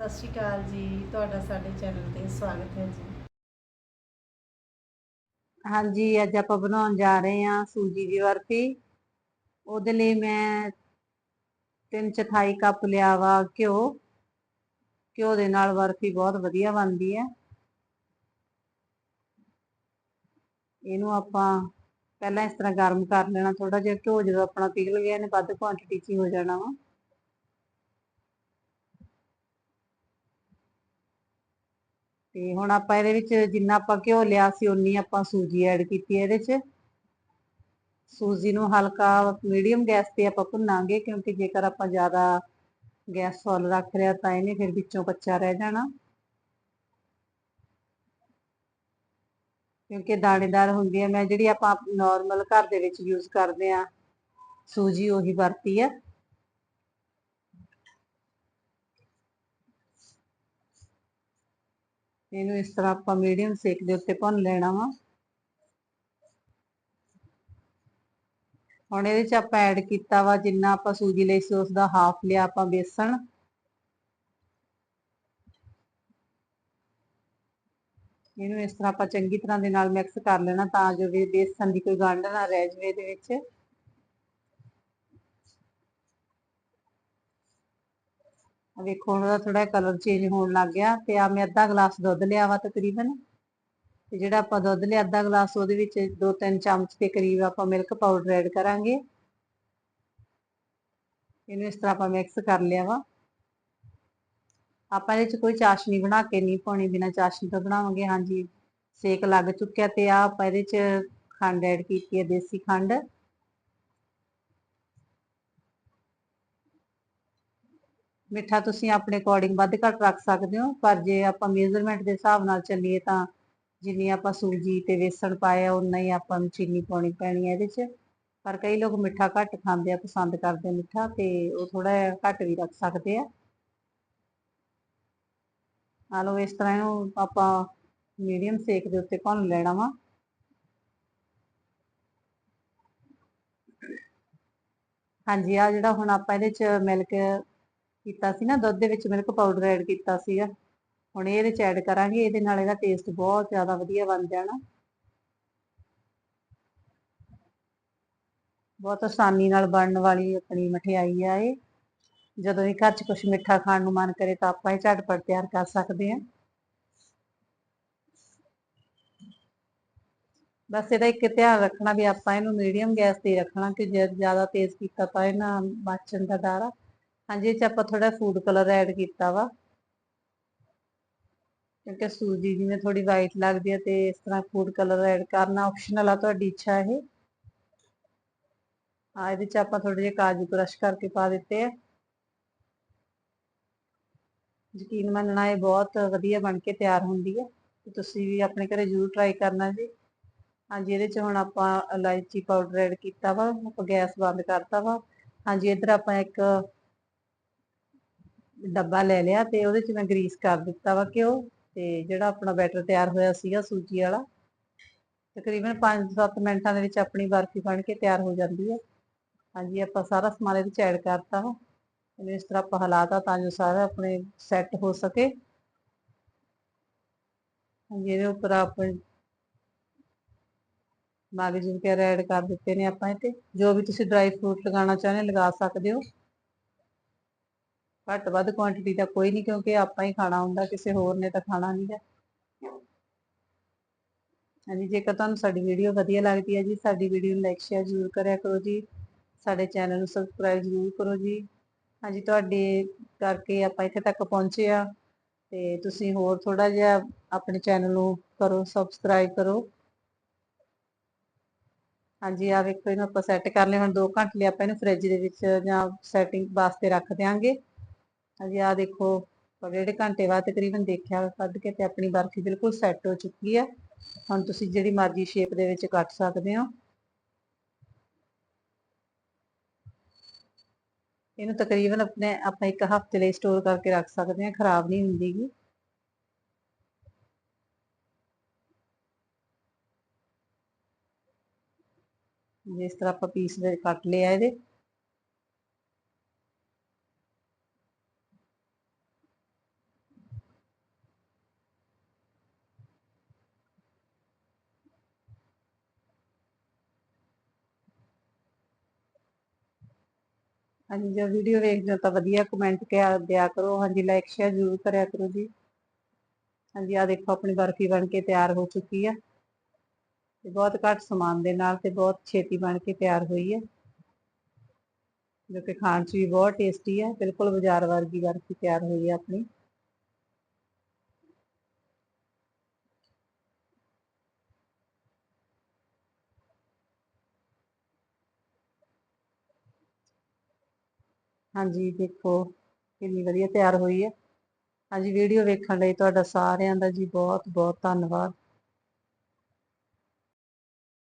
ਸਤਿ ਸ਼੍ਰੀ ਅਕਾਲ ਜੀ, ਤੁਹਾਡਾ ਸਾਡੇ ਚੈਨਲ ਤੇ ਸਵਾਗਤ ਹੈ ਜੀ। ਹਾਂਜੀ, ਅੱਜ ਆਪਾਂ ਬਣਾਉਣ ਜਾ ਰਹੇ ਹਾਂ ਸੂਜੀ ਦੀ ਬਰਫੀ। ਉਹਦੇ ਲਈ ਮੈਂ ਤਿੰਨ ਚੌਥਾਈ ਕੱਪ ਲਿਆ ਵਾ ਘਿਓ। ਘਿਓ ਦੇ ਨਾਲ ਬਰਫੀ ਬਹੁਤ ਵਧੀਆ ਬਣਦੀ ਹੈ। ਇਹਨੂੰ ਆਪਾਂ ਪਹਿਲਾਂ ਇਸ ਤਰ੍ਹਾਂ ਗਰਮ ਕਰ ਲੈਣਾ ਥੋੜਾ ਜਿਹਾ ਘਿਓ ਜਦੋਂ ਆਪਣਾ ਪਿਘਲ ਗਿਆ ਇਹਨੇ ਵੱਧ ਕੁਆਂਟੀਟੀ 'ਚ ਹੀ ਹੋ ਜਾਣਾ ਵਾ। ਤੇ ਹੁਣ ਆਪਾਂ ਇਹਦੇ ਵਿੱਚ ਜਿੰਨਾ ਆਪਾਂ ਘਿਓ ਲਿਆ ਸੀ ਉਨੀ ਆਪਾਂ ਸੂਜੀ ਐਡ ਕੀਤੀ ਹੈ ਇਹਦੇ 'ਚ। ਸੂਜੀ ਨੂੰ ਹਲਕਾ ਮੀਡੀਅਮ ਗੈਸ ਤੇ ਆਪਾਂ ਭੁੰਨਾਂਗੇ, ਕਿਉਂਕਿ ਜੇਕਰ ਆਪਾਂ ਜ਼ਿਆਦਾ ਗੈਸ ਫੁੱਲ ਰੱਖ ਲਿਆ ਤਾਂ ਇਹਨੇ ਫਿਰ ਵਿੱਚੋਂ ਕੱਚਾ ਰਹਿ ਜਾਣਾ। ਕਿਉਂਕਿ ਦਾਣੇਦਾਰ ਹੁੰਦੀ ਹੈ ਮੈਂ ਜਿਹੜੀ ਆਪਾਂ ਨਾਰਮਲ ਘਰ ਦੇ ਵਿੱਚ ਯੂਜ਼ ਕਰਦੇ ਆ ਸੂਜੀ ਉਹੀ ਵਰਤੀ ਹੈ ਇਹਨੂੰ ਇਸ ਤਰ੍ਹਾਂ ਆਪਾਂ ਮੀਡੀਅਮ ਸੇਕ ਦੇ ਉੱਤੇ ਭੁੰਨ ਲੈਣਾ ਵਾ। ਹੁਣ ਇਹਦੇ ਚ ਆਪਾਂ ਐਡ ਕੀਤਾ ਵਾ ਜਿੰਨਾ ਆਪਾਂ ਸੂਜੀ ਲਈ ਸੀ ਉਸ ਦਾ ਹਾਫ ਲਿਆ ਆਪਾਂ ਬੇਸਣ। ਇਹਨੂੰ ਇਸ ਤਰ੍ਹਾਂ ਆਪਾਂ ਚੰਗੀ ਤਰ੍ਹਾਂ ਦੇ ਨਾਲ ਮਿਕਸ ਕਰ ਲੈਣਾ ਤਾਂ ਜੋ ਵੀ ਬੇਸਣ ਦੀ ਕੋਈ ਗੰਢ ਨਾ ਰਹਿ ਜਾਵੇ ਇਹਦੇ ਵਿੱਚ। ਵੇਖੋ ਹੁਣ ਉਹਦਾ ਥੋੜਾ ਕਲਰ ਚੇਂਜ ਹੋਣ ਲੱਗ ਗਿਆ ਤੇ ਆ ਮੈਂ ਅੱਧਾ ਗਲਾਸ ਦੁੱਧ ਲਿਆ ਵਾ ਤਕਰੀਬਨ। ਤੇ ਜਿਹੜਾ ਆਪਾਂ ਦੁੱਧ ਲਿਆ, ਅੱਧਾ ਗਲਾਸ ਉਹਦੇ ਵਿੱਚ 2-3 ਚਮਚ ਦੇ ਕਰੀਬ ਆਪਾਂ ਮਿਲਕ ਪਾਊਡਰ ਐਡ ਕਰਾਂਗੇ। ਇਹਨੂੰ ਇਸ ਤਰ੍ਹਾਂ ਆਪਾਂ ਮਿਕਸ ਕਰ ਲਿਆ ਵਾ। ਆਪਾਂ ਇਹਦੇ ਚ ਕੋਈ ਚਾਸ਼ਨੀ ਬਣਾ ਕੇ ਨਹੀਂ ਪਾਉਣੀ, ਬਿਨਾ ਚਾਸ਼ਨੀ ਤੋਂ ਬਣਾਵਾਂਗੇ। ਹਾਂਜੀ, ਸੇਕ ਲੱਗ ਚੁੱਕਿਆ ਤੇ ਆ ਆਪਾਂ ਇਹਦੇ ਚ ਖੰਡ ਐਡ ਕੀਤੀ ਹੈ, ਦੇਸੀ ਖੰਡ। ਮਿੱਠਾ ਤੁਸੀਂ ਆਪਣੇ ਅਕੋਰਡਿੰਗ ਵੱਧ ਘੱਟ ਰੱਖ ਸਕਦੇ ਹੋ, ਪਰ ਜੇ ਆਪਾਂ ਮੇਜ਼ਰਮੈਂਟ ਦੇ ਹਿਸਾਬ ਨਾਲ ਚੱਲੀਏ ਤਾਂ ਜਿੰਨੀ ਆਪਾਂ ਸੂਜੀ ਤੇ ਵੇਸਣ ਪਾਇਆ ਉਨਾ ਹੀ ਆਪਾਂ ਨੂੰ ਚੀਨੀ ਪਾਉਣੀ ਪੈਣੀ ਹੈ ਇਹਦੇ 'ਚ। ਪਰ ਕਈ ਲੋਕ ਮਿੱਠਾ ਘੱਟ ਖਾਂਦੇ ਆ, ਪਸੰਦ ਕਰਦੇ ਮਿੱਠਾ, ਤੇ ਉਹ ਥੋੜਾ ਘੱਟ ਵੀ ਰੱਖ ਸਕਦੇ ਆ। ਆ ਲਓ, ਇਸ ਤਰ੍ਹਾਂ ਇਹਨੂੰ ਆਪਾਂ ਮੀਡੀਅਮ ਸੇਕ ਦੇ ਉੱਤੇ ਭੁੰਨ ਲੈਣਾ ਵਾ। ਹਾਂਜੀ ਆ ਜਿਹੜਾ ਹੁਣ ਆਪਾਂ ਇਹਦੇ 'ਚ ਮਿਲਕ ਕੀਤਾ ਸੀ ਨਾ, ਦੁੱਧ ਦੇ ਵਿੱਚ ਮਿਲਕ ਪਾਊਡਰ ਐਡ ਕੀਤਾ ਸੀਗਾ। ਹੁਣ ਇਹਦੇ ਚ ਐਡ ਕਰਾਂਗੇ, ਇਹਦੇ ਨਾਲ ਇਹਦਾ ਟੇਸਟ ਬਹੁਤ ਜ਼ਿਆਦਾ ਵਧੀਆ ਬਣ ਜਾਣਾ। ਬਹੁਤ ਆਸਾਨੀ ਨਾਲ ਬਣਨ ਵਾਲੀ ਆਪਣੀ ਮਠਿਆਈ ਆ ਇਹ। ਜਦੋਂ ਵੀ ਘਰ 'ਚ ਕੁਝ ਮਿੱਠਾ ਖਾਣ ਨੂੰ ਮਨ ਕਰੇ ਤਾਂ ਆਪਾਂ ਇਹ ਝਟਪਟ ਤਿਆਰ ਕਰ ਸਕਦੇ ਹਾਂ। ਬਸ ਇਹਦਾ ਇੱਕ ਧਿਆਨ ਰੱਖਣਾ ਵੀ ਆਪਾਂ ਇਹਨੂੰ ਮੀਡੀਅਮ ਗੈਸ ਤੇ ਰੱਖਣਾ, ਕਿ ਜੇ ਜ਼ਿਆਦਾ ਤੇਜ਼ ਕੀਤਾ ਤਾਂ ਇਹ ਨਾ ਮੱਚਣ ਦਾ ਡਰ ਆ। ਹਾਂਜੀ ਇਹ ਚ ਆਪਾਂ ਥੋੜਾ ਫੂਡ ਕਲਰ ਐਡ ਕੀਤਾ ਵਾ। ਕਿਉਂਕਿ ਸੂਜੀ ਜਿਵੇਂ ਥੋੜੀ ਵਾਈਟ ਲੱਗਦੀ ਹੈ ਤੇ ਇਸ ਤਰ੍ਹਾਂ ਫੂਡ ਕਲਰ ਐਡ ਕਰਨਾ ਆਪਸ਼ਨਲ ਆ ਤੁਹਾਡੀ ਇੱਛਾ ਇਹ। ਆ ਇਹਦੇ ਚ ਆਪਾਂ ਥੋੜੇ ਜਿਹੇ ਕਾਜੂ ਕ੍ਰਸ਼ ਕਰਕੇ ਪਾ ਦਿੱਤੇ ਆ। ਯਕੀਨ ਮੰਨਣਾ ਇਹ ਬਹੁਤ ਵਧੀਆ ਬਣ ਕੇ ਤਿਆਰ ਹੁੰਦੀ ਹੈ ਤੁਸੀਂ ਵੀ ਆਪਣੇ ਘਰੇ ਜ਼ਰੂਰ ਟਰਾਈ ਕਰਨਾ ਜੀ। ਹਾਂਜੀ, ਇਹਦੇ ਚ ਹੁਣ ਆਪਾਂ ਇਲਾਇਚੀ ਪਾਊਡਰ ਐਡ ਕੀਤਾ ਵਾ, ਆਪਾਂ ਗੈਸ ਬੰਦ ਕਰਤਾ ਵਾ। ਹਾਂਜੀ, ਇੱਧਰ ਆਪਾਂ ਇੱਕ ਡੱਬਾ ਲੈ ਲਿਆ ਤੇ ਉਹਦੇ ਚ ਮੈਂ ਗਰੀਸ ਕਰ ਦਿੱਤਾ ਵਾ ਘਿਓ ਤੇ ਜਿਹੜਾ ਆਪਣਾ ਬੈਟਰ ਤਿਆਰ ਹੋਇਆ ਸੀਗਾ ਸੂਜੀ ਵਾਲਾ। ਤਕਰੀਬਨ 5-7 ਮਿੰਟਾਂ ਦੇ ਵਿੱਚ ਆਪਣੀ ਬਰਫੀ ਬਣ ਕੇ ਤਿਆਰ ਹੋ ਜਾਂਦੀ ਹੈ ਹਾਂਜੀ, ਆਪਾਂ ਸਾਰਾ ਸਮਾਨ ਇਹਦੇ ਚ ਐਡ ਕਰਤਾ ਵਾ। ਇਹਨੂੰ ਇਸ ਤਰ੍ਹਾਂ ਆਪਾਂ ਹਿਲਾਤਾ ਤਾਂ ਜੋ ਸਾਰਾ ਆਪਣੇ ਸੈੱਟ ਹੋ ਸਕੇ। ਹਾਂਜੀ, ਇਹਦੇ ਉੱਪਰ ਆਪਾਂ ਮਗਜ ਵਗੈਰਾ ਐਡ ਕਰ ਦਿੱਤੇ ਨੇ ਆਪਾਂ ਇਹ ਤੇ ਜੋ ਵੀ ਤੁਸੀਂ ਡਰਾਈ ਫਰੂਟ ਲਗਾਉਣਾ ਚਾਹੁੰਦੇ ਲਗਾ ਸਕਦੇ ਹੋ। ਘੱਟ ਵੱਧ ਕੁਆਂਟੀਟੀ ਦਾ ਕੋਈ ਨਹੀਂ ਕਿਉਂਕਿ ਆਪਾਂ ਹੀ ਖਾਣਾ ਹੁੰਦਾ, ਕਿਸੇ ਹੋਰ ਨੇ ਤਾਂ ਖਾਣਾ ਨਹੀਂ ਗਾ। ਹਾਂਜੀ, ਜੇਕਰ ਤੁਹਾਨੂੰ ਸਾਡੀ ਵੀਡੀਓ ਵਧੀਆ ਲੱਗਦੀ ਹੈ ਜੀ, ਸਾਡੀ ਵੀਡੀਓ ਨੂੰ ਲਾਈਕ ਸ਼ੇਅਰ ਜ਼ਰੂਰ ਕਰਿਆ ਕਰੋ ਜੀ। ਸਾਡੇ ਚੈਨਲ ਨੂੰ ਸਬਸਕ੍ਰਾਈਬ ਜ਼ਰੂਰ ਕਰੋ ਜੀ। ਹਾਂਜੀ, ਤੁਹਾਡੇ ਕਰਕੇ ਆਪਾਂ ਇੱਥੇ ਤੱਕ ਪਹੁੰਚੇ ਆ ਤੇ ਤੁਸੀਂ ਹੋਰ ਥੋੜਾ ਜਿਹਾ ਆਪਣੇ ਚੈਨਲ ਨੂੰ ਕਰੋ ਸਬਸਕ੍ਰਾਈਬ ਕਰੋ। ਹਾਂਜੀ ਆ ਵੇਖੋ, ਇਹਨੂੰ ਆਪਾਂ ਸੈੱਟ ਕਰ ਲਿਆ। ਹੁਣ 2 ਘੰਟੇ ਲਈ ਆਪਾਂ ਇਹਨੂੰ ਫ੍ਰਿਜ ਦੇ ਵਿੱਚ ਜਾਂ ਸੈਟਿੰਗ ਵਾਸਤੇ ਰੱਖ ਦਿਆਂਗੇ। ਅਜੇ ਆ ਦੇਖੋ ਡੇਢ ਘੰਟੇ ਬਾਅਦ ਤਕਰੀਬਨ ਦੇਖਿਆ, ਕੱਢ ਕੇ ਤੇ ਆਪਣੀ ਬਰਫੀ ਬਿਲਕੁਲ ਸੈੱਟ ਹੋ ਚੁੱਕੀ ਹੈ। ਹੁਣ ਤੁਸੀਂ ਜਿਹੜੀ ਮਰਜ਼ੀ ਸ਼ੇਪ ਦੇ ਵਿੱਚ ਕੱਟ ਸਕਦੇ ਹੋ। ਇਹਨੂੰ ਤਕਰੀਬਨ ਆਪਣੇ, ਆਪਾਂ ਇੱਕ ਹਫ਼ਤੇ ਲਈ ਸਟੋਰ ਕਰਕੇ ਰੱਖ ਸਕਦੇ ਹਾਂ, ਖਰਾਬ ਨਹੀਂ ਹੁੰਦੀਗੀ। ਜਿਸ ਤਰ੍ਹਾਂ ਆਪਾਂ ਪੀਸ ਕੱਟ ਲਿਆ ਇਹਦੇ। ਹਾਂਜੀ, ਜੋ ਵੀਡੀਓ ਵੇਖਦੇ ਹੋ ਤਾਂ ਵਧੀਆ ਕਮੈਂਟ ਕਿਆ ਦਿਆ ਕਰੋ। ਹਾਂਜੀ ਲਾਈਕ ਸ਼ੇਅਰ ਜ਼ਰੂਰ ਕਰਿਆ ਕਰੋ ਜੀ। ਹਾਂਜੀ ਆ ਦੇਖੋ ਆਪਣੀ ਬਰਫੀ ਬਣ ਕੇ ਤਿਆਰ ਹੋ ਚੁੱਕੀ ਆ। ਤੇ ਬਹੁਤ ਘੱਟ ਸਮਾਨ ਦੇ ਨਾਲ ਤੇ ਬਹੁਤ ਛੇਤੀ ਬਣ ਕੇ ਤਿਆਰ ਹੋਈ ਹੈ ਜੋ ਕਿ ਖਾਣ 'ਚ ਵੀ ਬਹੁਤ ਟੇਸਟੀ ਹੈ ਬਿਲਕੁਲ ਬਾਜ਼ਾਰ ਵਰਗੀ ਬਰਫੀ ਤਿਆਰ ਹੋਈ ਹੈ ਆਪਣੀ। ਹਾਂਜੀ, ਦੇਖੋ, ਕਿੰਨੀ ਵਧੀਆ ਤਿਆਰ ਹੋਈ ਹੈ। ਹਾਂਜੀ ਵੀਡੀਓ ਵੇਖਣ ਲਈ ਤੁਹਾਡਾ ਸਾਰਿਆਂ ਦਾ ਜੀ ਬਹੁਤ ਬਹੁਤ ਧੰਨਵਾਦ।